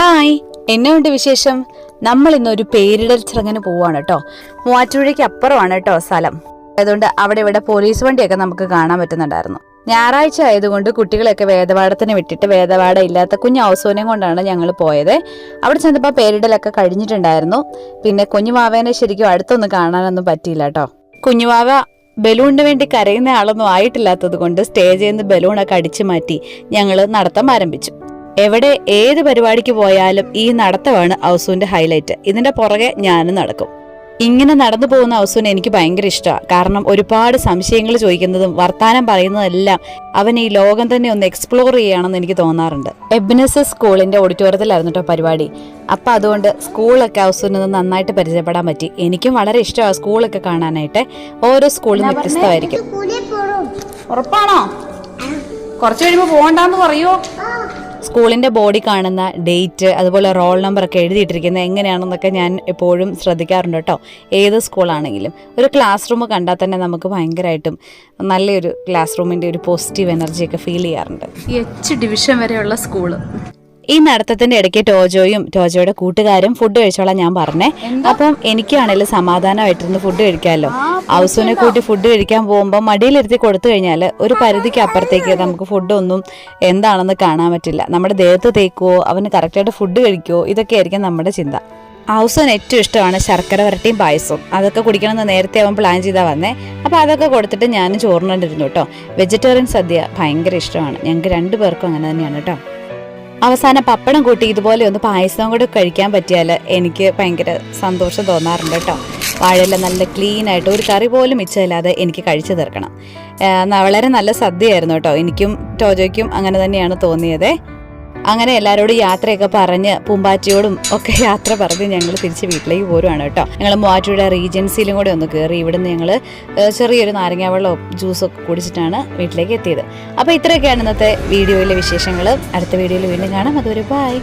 Hi എന്നെ വിശേഷം? നമ്മൾ ഇന്ന് ഒരു പേരിടൽ ചടങ്ങിന് പോവാണ് കേട്ടോ. മൂവാറ്റുപുഴയ്ക്ക് അപ്പുറമാണ് കേട്ടോ സ്ഥലം. അതുകൊണ്ട് അവിടെ ഇവിടെ പോലീസ് വണ്ടിയൊക്കെ നമുക്ക് കാണാൻ പറ്റുന്നുണ്ടായിരുന്നു. ഞായറാഴ്ച ആയതുകൊണ്ട് കുട്ടികളെയൊക്കെ വേദപാഠത്തിന് വിട്ടിട്ട് വേദപാഠ ഇല്ലാത്ത കുഞ്ഞു ഔസോനെയും കൊണ്ടാണ് ഞങ്ങൾ പോയത്. അവിടെ ചെന്നപ്പോൾ പേരിടലൊക്കെ കഴിഞ്ഞിട്ടുണ്ടായിരുന്നു. പിന്നെ കുഞ്ഞുമാവേനെ ശരിക്കും അടുത്തൊന്നും കാണാനൊന്നും പറ്റിയില്ല കേട്ടോ. കുഞ്ഞുമാവ ബലൂണിന് വേണ്ടി കരയുന്ന ആളൊന്നും ആയിട്ടില്ലാത്തത് കൊണ്ട് സ്റ്റേജിൽ നിന്ന് ബലൂണൊക്കെ അടിച്ചു മാറ്റി ഞങ്ങൾ നടത്തം ആരംഭിച്ചു. എവിടെ ഏത് പരിപാടിക്ക് പോയാലും ഈ നടത്തമാണ് ഔസുവിന്റെ ഹൈലൈറ്റ്. ഇതിന്റെ പുറകെ ഞാനും നടക്കും. ഇങ്ങനെ നടന്നു പോകുന്ന ഔസുവിനെ എനിക്ക് ഭയങ്കര ഇഷ്ടമാണ്. കാരണം ഒരുപാട് സംശയങ്ങൾ ചോദിക്കുന്നതും വർത്താനം പറയുന്നതെല്ലാം അവൻ ഈ ലോകം തന്നെ ഒന്ന് എക്സ്പ്ലോർ ചെയ്യുകയാണെന്ന് എനിക്ക് തോന്നാറുണ്ട്. എബിനസ് സ്കൂളിന്റെ ഓഡിറ്റോറിയത്തിലായിരുന്നു കേട്ടോ പരിപാടി. അപ്പം അതുകൊണ്ട് സ്കൂളൊക്കെ ഔസുവിന് നന്നായിട്ട് പരിചയപ്പെടാൻ പറ്റി. എനിക്കും വളരെ ഇഷ്ടമാണ് സ്കൂളൊക്കെ കാണാനായിട്ട്. ഓരോ സ്കൂളിലും വ്യത്യസ്തമായിരിക്കും. ഉറപ്പാണോ? കുറച്ച് കഴിയുമ്പോൾ പോകണ്ടെന്ന് പറയോ? സ്കൂളിന്റെ ബോഡി കാണുന്ന ഡേറ്റ് അതുപോലെ റോൾ നമ്പർ ഒക്കെ എഴുതിയിട്ടിരിക്കുന്നത് എങ്ങനെയാണെന്നൊക്കെ ഞാൻ എപ്പോഴും ശ്രദ്ധിക്കാറുണ്ട് കേട്ടോ. ഏത് സ്കൂളാണെങ്കിലും. ഒരു ക്ലാസ് റൂം കണ്ടാൽ തന്നെ നമുക്ക് ഭയങ്കരമായിട്ടും നല്ലൊരു ക്ലാസ് റൂമിന്റെ ഒരു പോസിറ്റീവ് എനർജി ഒക്കെ ഫീൽ ചെയ്യാറുണ്ട്. എച്ച് ഡിവിഷൻ വരെയുള്ള സ്കൂൾ. ഈ നടത്തത്തിന്റെ ഇടയ്ക്ക് ടോജോയും ടോജോയുടെ കൂട്ടുകാരും ഫുഡ് കഴിച്ചോളാം ഞാൻ പറഞ്ഞേ. അപ്പം എനിക്കാണെങ്കിലും സമാധാനമായിട്ടിരുന്ന് ഫുഡ് കഴിക്കാമല്ലോ ഹൗസൂനെ കൂട്ടി ഫുഡ് കഴിക്കാൻ പോകുമ്പോൾ മടിയിലിരുത്തി കൊടുത്തു കഴിഞ്ഞാൽ ഒരു പരിധിക്ക് അപ്പുറത്തേക്ക് നമുക്ക് ഫുഡ് ഒന്നും എന്താണെന്ന് കാണാൻ പറ്റില്ല. നമ്മുടെ ദേഹത്ത് തേക്കുവോ അവന് കറക്റ്റായിട്ട് ഫുഡ് കഴിക്കുവോ ഇതൊക്കെ ആയിരിക്കും നമ്മുടെ ചിന്ത. ഹൗസോൻ ഏറ്റവും ഇഷ്ടമാണ് ശർക്കര വരട്ടിയും പായസവും. അതൊക്കെ കുടിക്കണമെന്ന് നേരത്തെ അവൻ പ്ലാൻ ചെയ്താൽ വന്നേ. അപ്പോൾ അതൊക്കെ കൊടുത്തിട്ട് ഞാനും ചോറിനുണ്ടിരുന്നു കേട്ടോ. വെജിറ്റേറിയൻ സദ്യ ഭയങ്കര ഇഷ്ടമാണ്. ഞങ്ങൾക്ക് രണ്ടു പേർക്കും അങ്ങനെ തന്നെയാണ് കേട്ടോ. അവസാനം പപ്പടം കൂട്ടി ഇതുപോലെ ഒന്ന് പായസം കൂടെ കഴിക്കാൻ പറ്റിയാൽ എനിക്ക് ഭയങ്കര സന്തോഷം തോന്നാറുണ്ട് കേട്ടോ. വാഴയില നല്ല ക്ലീൻ ആയിട്ട് ഒരു കറി പോലും മിച്ചമില്ലാതെ എനിക്ക് കഴിച്ചു തീർക്കണം. വളരെ നല്ല സദ്യയായിരുന്നു കേട്ടോ. എനിക്കും ടോജോയ്ക്കും അങ്ങനെ തന്നെയാണ് തോന്നിയത്. അങ്ങനെ എല്ലാവരോടും യാത്രയൊക്കെ പറഞ്ഞ് പൂമ്പാറ്റയോടും ഒക്കെ യാത്ര പറഞ്ഞ് ഞങ്ങൾ തിരിച്ച് വീട്ടിലേക്ക് പോരുവാണ് കേട്ടോ. ഞങ്ങൾ മൂവാറ്റയുടെ റീജൻസിയിലും കൂടെ ഒന്ന് കയറി ഇവിടുന്ന് ഞങ്ങൾ ചെറിയൊരു നാരങ്ങാവെള്ളവും ജ്യൂസൊക്കെ കുടിച്ചിട്ടാണ് വീട്ടിലേക്ക് എത്തിയത്. അപ്പോൾ ഇത്രയൊക്കെയാണ് ഇന്നത്തെ വീഡിയോയിലെ വിശേഷങ്ങൾ അടുത്ത വീഡിയോയിൽ വീണ്ടും കാണാം. അതുവരെ ബൈ